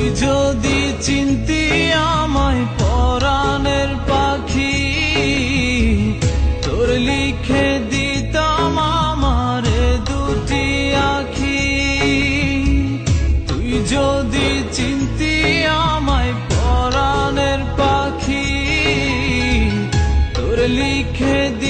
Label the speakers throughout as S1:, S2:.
S1: তুই যদি চিনতি আমায় পরাণের পাখি, তোর লিখে দিতাম আমারে দুটি আখি। তুই যদি চিনতি আমায় পরাণের পাখি, তোর লিখে দিতাম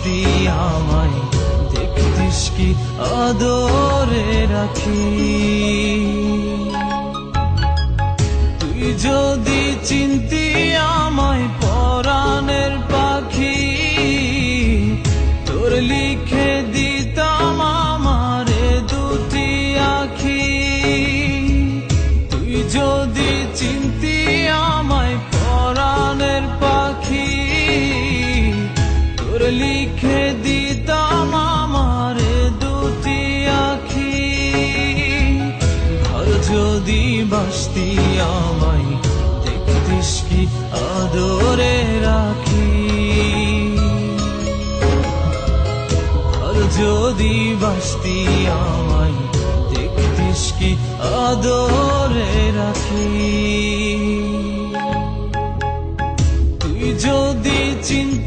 S1: বাসতি আমায় দেখতিস কি? আদরে রাখি। তুই যদি চিন্তি আমায় আমায় দেখতিস কি আদরে রাখি? আর যদি বাসতি আমায় দেখতিস কি আদরে রাখি? তুই চিনতি